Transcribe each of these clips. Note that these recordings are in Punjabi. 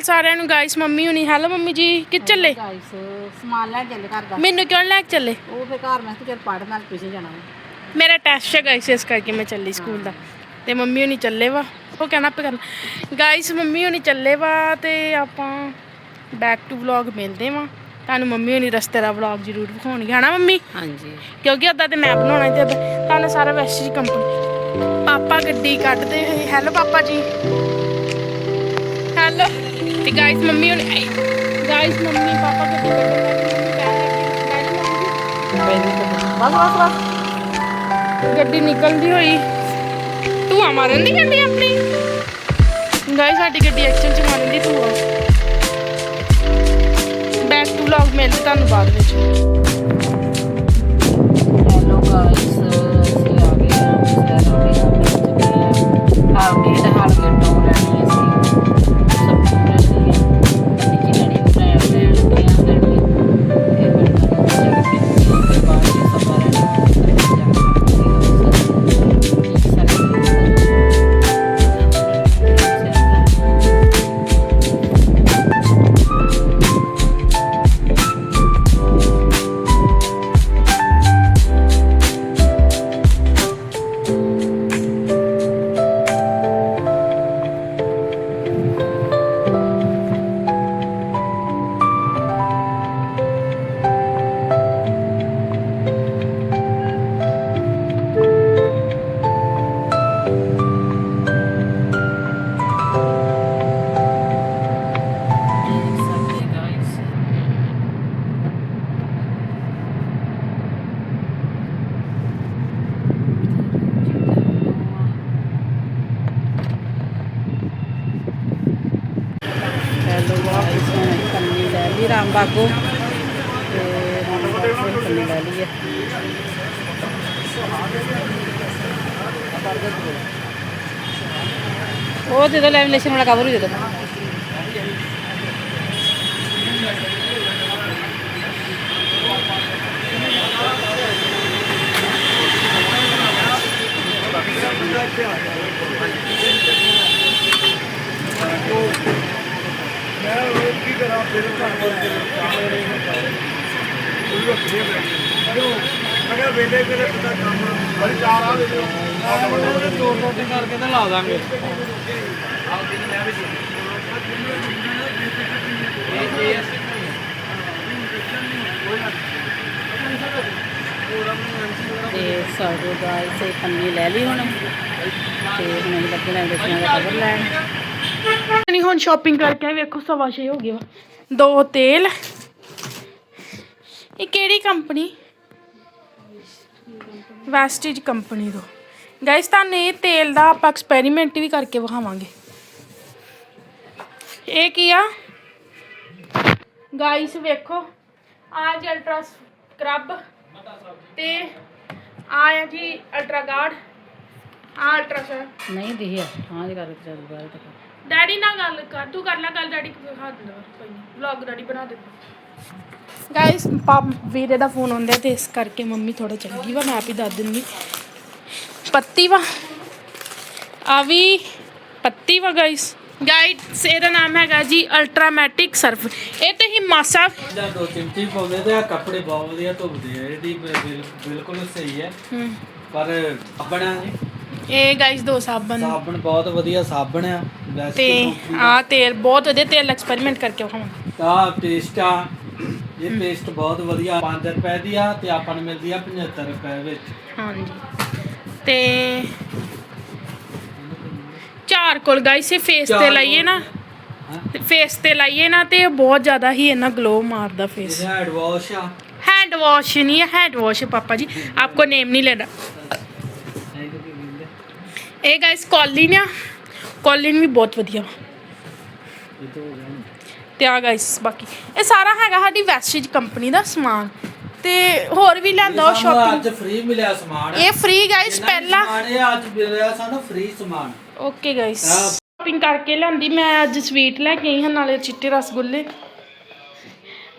ਅਕਾਲ ਸਾਰਿਆਂ ਨੂੰ ਗਾਇਸ ਮੰਮੀ ਹੁਣੀ ਹੈਲੋ ਮੰਮੀ ਜੀ ਕਿ ਚੱਲੇ? ਗਾਇਸ ਸਮਾਨ ਲੈ ਚੱਲੇ ਘਰ ਦਾ। ਮੈਨੂੰ ਕਿਉਂ ਲੈ ਕੇ ਚੱਲੇ? ਉਹ ਫਿਰ ਘਰ ਮੈਂ ਚੱਲ ਪੜ੍ਹ ਨਾਲ ਪਿੱਛੇ ਜਾਣਾ। ਮੇਰਾ ਟੈਸਟ ਹੈ ਗਾਇਸ ਇਸ ਕਰਕੇ ਮੈਂ ਚੱਲੀ ਸਕੂਲ ਦਾ। ਤੇ ਮੰਮੀ ਹੁਣੀ ਚੱਲੇ ਵਾ। ਉਹ ਕਹਿਣਾ ਪੇ ਕਰਨਾ। ਗਾਇਸ ਮੰਮੀ ਹੁਣੀ ਚੱਲੇ ਵਾ ਤੇ ਆਪਾਂ ਬੈਕ ਟੂ ਵਲੌਗ ਮਿਲਦੇ ਵਾ। ਤੁਹਾਨੂੰ ਮੰਮੀ ਹੁਣੀ ਰਸਤੇ ਦਾ ਵਲੌਗ ਜ਼ਰੂਰ ਵਿਖਾਉਣਗੇ ਹਨਾ ਮੰਮੀ? ਹਾਂਜੀ। ਕਿਉਂਕਿ ਉਦਾਂ ਤੇ ਮੈਂ ਬਣਾਉਣਾ ਤੇ ਤੁਹਾਨੂੰ ਸਾਰਾ ਵੈਸਟ ਕੰਪਨੀ ਪਾਪਾ ਗੱਡੀ ਕੱਢਦੇ ਹੋਏ। ਹੈਲੋ ਪਾਪਾ ਜੀ। ਤੇ ਗਾਇਸ ਮੰਮੀ ਹੁਣ ਗਾਇਸ ਮੰਮੀ ਪਾਪਾ ਲੱਗੇ ਲੱਗੀ ਬਸ ਬਸ ਬਸ। ਗੱਡੀ ਨਿਕਲਦੀ ਹੋਈ। ਤੂੰ ਆ ਮਾਰਨ ਦੀ ਗੱਡੀ ਆਪਣੀ। ਗਾਇਸ ਸਾਡੀ ਗੱਡੀ ਐਕਸ਼ਨ ਚ ਮਾਰਨ ਦੀ ਤੂੰ ਬੈਕ ਟੂ ਵਲੌਗ ਮਿਲਦੇ ਤੁਹਾਨੂੰ ਬਾਅਦ ਵਿੱਚ। ਕੰਨੀ ਲੈ ਲਈ ਰਾਮ ਬਾਗੋ ਤੇ ਰਾਮ ਬਾਗੋ ਦੀ ਕੰਨੀ ਲੈ ਲਈ ਹੈ ਉਹ ਦੇ ਦੋ ਲੈਮੀਨੇਸ਼ਨ ਵਾਲਾ ਕਵਰ ਹੀ ਦੇ ਦੋ ਕਰਕੇ ਤਾਂ ਲਾ ਦਾਂਗੇ ਤੇ ਸਾਡੇ ਗਾਇਸ ਇਹ ਪੰਨੀ ਲੈ ਲਈ ਹੁਣ। ਤੇ ਹੁਣ ਅਸੀਂ ਲੱਗੇ ਲੈਣ ਦਾ ਕਵਰ ਲੈਣ। ਨਹੀਂ, ਹੁਣ ਸ਼ਾਪਿੰਗ ਕਰਕੇ ਵੇਖੋ ਸਵਾ ਛੇ ਹੋ ਗਏ ਦੋ ਤੇਲ। ਇਹ ਕਿਹੜੀ ਕੰਪਨੀ? ਵੈਸਟੇਜ ਕੰਪਨੀ ਤੋਂ। ਗਾਇਸ ਤੁਹਾਨੂੰ ਇਹ ਤੇਲ ਦਾ ਆਪਾਂ ਐਕਸਪੈਰੀਮੈਂਟ ਵੀ ਕਰਕੇ ਵਿਖਾਵਾਂਗੇ। ਇਹ ਕੀ ਆ? ਗਾਇਸ ਵੇਖੋ। ਆ ਜੀ ਅਲਟਰਾ ਸਕਰਬ ਤੇ ਆ ਆ ਜੀ ਅਲਟਰਾ ਗਾਰਡ ਆ ਅਲਟਰਾ ਸਰ ਨਹੀਂ ਦਿਖਿਆ ਹਾਂ ਜੀ ਕਰਕੇ ਚੱਲ ਬਾਹਰ ਤੱਕ ਡੈਡੀ ਨਾਲ ਗੱਲ ਕਰ ਤੂੰ ਕਰ ਲੈ ਗੱਲ ਡੈਡੀ ਕੋਲ ਵਾ, ਕੋਈ ਨਹੀਂ ਵਲੌਗ ਡੈਡੀ ਬਣਾ ਦਿੰਦਾ ਗਾਇਸ ਪਾਪ ਵੀਰੇ ਦਾ ਫੋਨ ਆਉਂਦਾ ਤੇ ਇਸ ਕਰਕੇ ਮੰਮੀ ਥੋੜਾ ਚੱਲ ਗਈ ਵਾ ਮੈਂ ਆਪ ਹੀ ਦੱਸ ਦਿੰਦੀ। ਪੱਤੀ ਵਾ। ਆ ਵੀ ਪੱਤੀ ਵਾ ਗਾਇਸ ਗਾਇਸ ਇਹਦਾ ਨਾਮ ਹੈਗਾ ਜੀ ਅਲਟਰਾਮੈਟਿਕ ਸਰਫ ਇਹ ਤੇ ਹੀ ਮਾਸਾ ਜਾਂ ਦੋ ਚਿਮਚੀ ਪਾਉਂਦੇ ਤੇ ਆ ਕੱਪੜੇ ਬਹੁਤ ਵਧੀਆ ਧੁੱਪਦੇ ਆ। ਇਹਦੀ ਬਿਲ- ਬਿਲ- ਬਿਲਕੁਲ ਸਹੀ ਹੈ। ਪਰ ਆਪਣਾ ਇਹ ਗਾਇਸ ਦੋ ਸਾਬਣ। ਸਾਬਣ ਬਹੁਤ ਵਧੀਆ ਸਾਬਣ ਆ। ਤੇ ਆ ਤੇਲ ਬਹੁਤ ਵਧੀਆ ਤੇਲ ਐਕਸਪੈਰੀਮੈਂਟ ਕਰਕੇ ਹੁਣ ਆ ਪੇਸਟ ਆ। ਇਹ ਪੇਸਟ ਬਹੁਤ ਵਧੀਆ। 5 ਰੁਪਏ ਦੀ ਆ ਤੇ ਆਪਾਂ ਨੂੰ ਮਿਲਦੀ ਆ 75 ਰੁਪਏ ਵਿੱਚ। ਹਾਂਜੀ। ਤੇ ਚਾਰਕੋਲ ਗਾਇਸ ਇਹ ਫੇਸ ਤੇ ਚਾਰਕੋਲ। ਲਾਈਏ ਨਾ। ਫੇਸ ਤੇ ਲਾਈਏ ਨਾ ਤੇ ਇਹ ਬਹੁਤ ਜ਼ਿਆਦਾ ਹੀ ਇਹਨਾਂ ਗਲੋ ਮਾਰਦਾ ਫੇਸ ਇਹਦਾ ਹੈਡ ਵਾਸ਼ ਆ। ਹੈਂਡ ਵਾਸ਼ ਨਹੀਂ ਹੈ ਹੈਂਡ ਵਾਸ਼ ਹੈ ਪਾਪਾ ਜੀ। ਆਪਕੋ ਨੇਮ ਨਹੀਂ ਲੈਣਾ। ਇਹ ਗਾਇਸ ਕੌਲੀ ਨਾ ਕੌਲਿਨ ਵੀ ਬਹੁਤ ਵਧੀਆ ਤੋਂ ਆ ਗਾਇਸ ਬਾਕੀ। ਇਹ ਸਾਰਾ ਹੈਗਾ ਸਾਡੀ ਵੈਸਟੇਜ ਕੰਪਨੀ ਦਾ ਸਮਾਨ। ਤੇ ਹੋਰ ਵੀ ਲੈਂਦਾ ਉਹ ਸ਼ਾਪਿੰਗ ਅੱਜ ਫ੍ਰੀ ਮਿਲਿਆ ਸਮਾਨ। ਇਹ ਫ੍ਰੀ ਗਾਇਸ ਪਹਿਲਾਂ ਸਮਾਨ ਇਹ ਅੱਜ ਮਿਲਿਆ ਸਾਨੂੰ ਫ੍ਰੀ ਸਮਾਨ। Okay guys. ਸ਼ਾਪਿੰਗ ਕਰਕੇ ਲਿਆਂਦੀ। ਮੈਂ ਅੱਜ ਸਵੀਟ ਲੈ ਕੇ ਆਈ ਹਾਂ ਨਾਲੇ ਚਿੱਟੇ ਰਸਗੁੱਲੇ।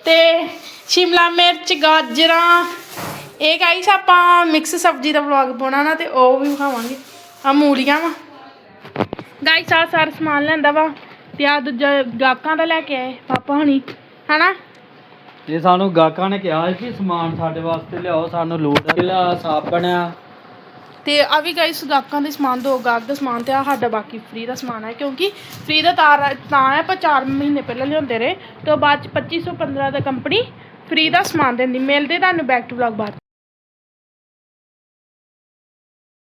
ਤੇ ਸ਼ਿਮਲਾ ਮਿਰਚ ਗਾਜਰਾਂ। ਇਹ ਗਾਈਸ ਆਪਾਂ ਮਿਕਸ ਸਬਜ਼ੀ ਦਾ ਵਲੌਗ ਪਾਉਣਾ ਨਾ ਤੇ ਉਹ ਵੀ ਵਿਖਾਵਾਂਗੇ। ਆ ਮੂਲੀਆਂ ਵਾ। ਗਾਈਸ ਆ ਸਾਰਾ ਸਮਾਨ ਲੈਂਦਾ ਵਾ ਤੇ ਆ ਦੂਜਾ ਗਾਹਕਾਂ ਦਾ ਲੈ ਕੇ ਆਏ ਪਾਪਾ ਹਣੀ ਹਨਾ? ਇਹ ਸਾਨੂੰ ਗਾਹਕਾਂ ਨੇ ਕਿਹਾ ਸੀ ਕਿ ਸਮਾਨ ਸਾਡੇ ਵਾਸਤੇ ਲਿਆਓ ਸਾਨੂੰ ਲੋੜ ਹੈ ਕਿਲਾ ਸਾਬਣ ਆ ਤੇ ਆ ਵੀ ਗਾਇਸ ਗਾਹਕਾਂ ਦੇ ਸਮਾਨ ਦੋ ਗਾਹਕ ਦਾ ਸਮਾਨ ਤੇ ਆ ਸਾਡਾ ਬਾਕੀ ਫ੍ਰੀ ਦਾ ਸਮਾਨ ਹੈ ਕਿਉਂਕਿ ਫ੍ਰੀ ਦਾ ਤਾਰ ਤਾਂ ਹੈ ਪਰ 4 ਮਹੀਨੇ ਪਹਿਲਾਂ ਲਿਆਉਂਦੇ ਰਹੇ ਤੇ ਬਾਅਦ ਚ 2515 ਦਾ ਕੰਪਨੀ ਫ੍ਰੀ ਦਾ ਸਮਾਨ ਦਿੰਦੀ। ਮਿਲਦੇ ਤੁਹਾਨੂੰ ਬੈਕ ਟੂ ਵਲੌਗ ਬਾਅਦ 'ਚ।